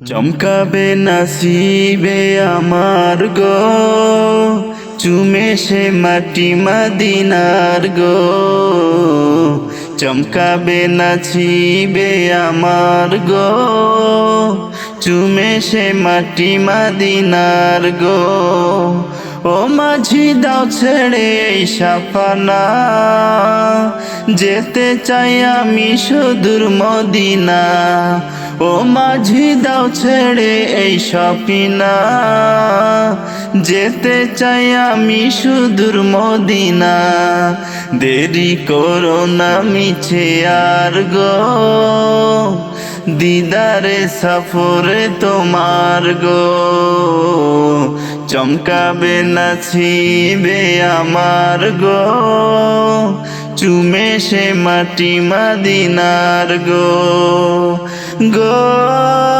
চমকাবে নাসিবে আমার গো, চুমে সে মাটি মাদিনার গো। চমকাবে নাচিবে আমার গো, চুমে সে মাটি মাদিনার গো। ও মাঝি দাও ছেড়ে সাফানা। যেতে চাই আমি সুদূর মদিনা। ও মাঝি দাও ছেড়ে এই সপিনা যেতে চাই আমি সুদূর মদিনা। দেরি করো না মিছে আর গো। দিদারে সফরে তোমার গো। চমকাবে নাচিবে আমার গো। চুমে সে মাটি মাদিনার গো। গো